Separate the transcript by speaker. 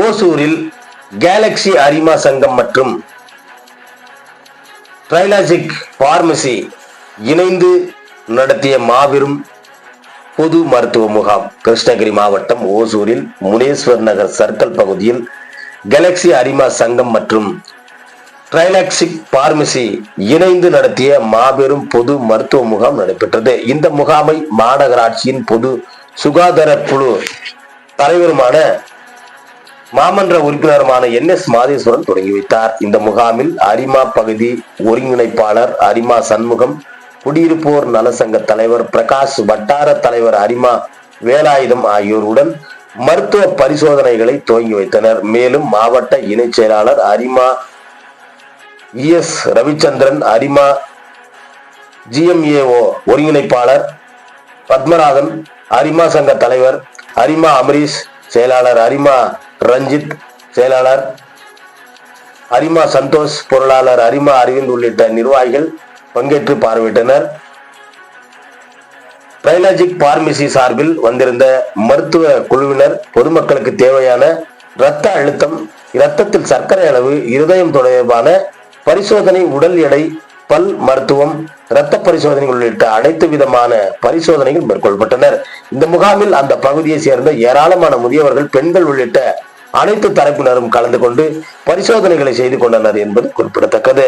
Speaker 1: ஓசூரில் கேலக்ஸி அரிமா சங்கம் மற்றும் ட்ரைலாஜிக் பார்மசி இணைந்து நடத்திய மாபெரும் பொது மருத்துவ முகாம். கிருஷ்ணகிரி மாவட்டம் ஓசூரில் முனேஸ்வர் நகர் சர்க்கிள் பகுதியில் கேலக்ஸி அரிமா சங்கம் மற்றும் ட்ரைலாக்சிக் பார்மசி இணைந்து நடத்திய மாபெரும் பொது மருத்துவ முகாம் நடைபெற்றது. இந்த முகாமை மாநகராட்சியின் பொது சுகாதார குழு தலைவருமான மாமன்ற உறுப்பினருமான என் எஸ் மாதேஸ்வரன் தொடங்கி வைத்தார். இந்த முகாமில் அரிமா பகுதி ஒருங்கிணைப்பாளர் அரிமா சண்முகம் குடியிருப்போர் நலசங்க தலைவர் பிரகாஷ் வட்டார தலைவர் அரிமா வேலாயுதம் ஆகியோருடன் மருத்துவ பரிசோதனைகளை துவங்கி வைத்தனர். மேலும் மாவட்ட இணைச் செயலாளர் அரிமா இஎஸ் ரவிச்சந்திரன் அரிமா ஜிஎம்ஏஓ ஒருங்கிணைப்பாளர் பத்மநாதன் அரிமா சங்க தலைவர் அரிமா அமரீஷ் செயலாளர் அரிமா ரஞ்சித் செயலாளர். அரிமா சந்தோஷ் பொருளாளர் அரிமா அரவிந்த் உள்ளிட்ட நிர்வாகிகள் பங்கேற்று பார்வையிட்டனர். பிரைலாஜிக் பார்மசி சார்பில் வந்திருந்த மருத்துவ குழுவினர் பொதுமக்களுக்கு தேவையான இரத்த அழுத்தம் இரத்தத்தில் சர்க்கரை அளவு இருதயம் தொடர்பான பரிசோதனை உடல் எடை பல் மருத்துவம் இரத்த பரிசோதனை உள்ளிட்ட அனைத்து விதமான பரிசோதனைகள் மேற்கொள்ளப்பட்டனர். இந்த முகாமில் அந்த பகுதியை சேர்ந்த ஏராளமான முதியவர்கள் பெண்கள் உள்ளிட்ட அனைத்து தரப்பினரும் கலந்து கொண்டு பரிசோதனைகளை செய்து கொண்டனர் என்பது குறிப்பிடத்தக்கது.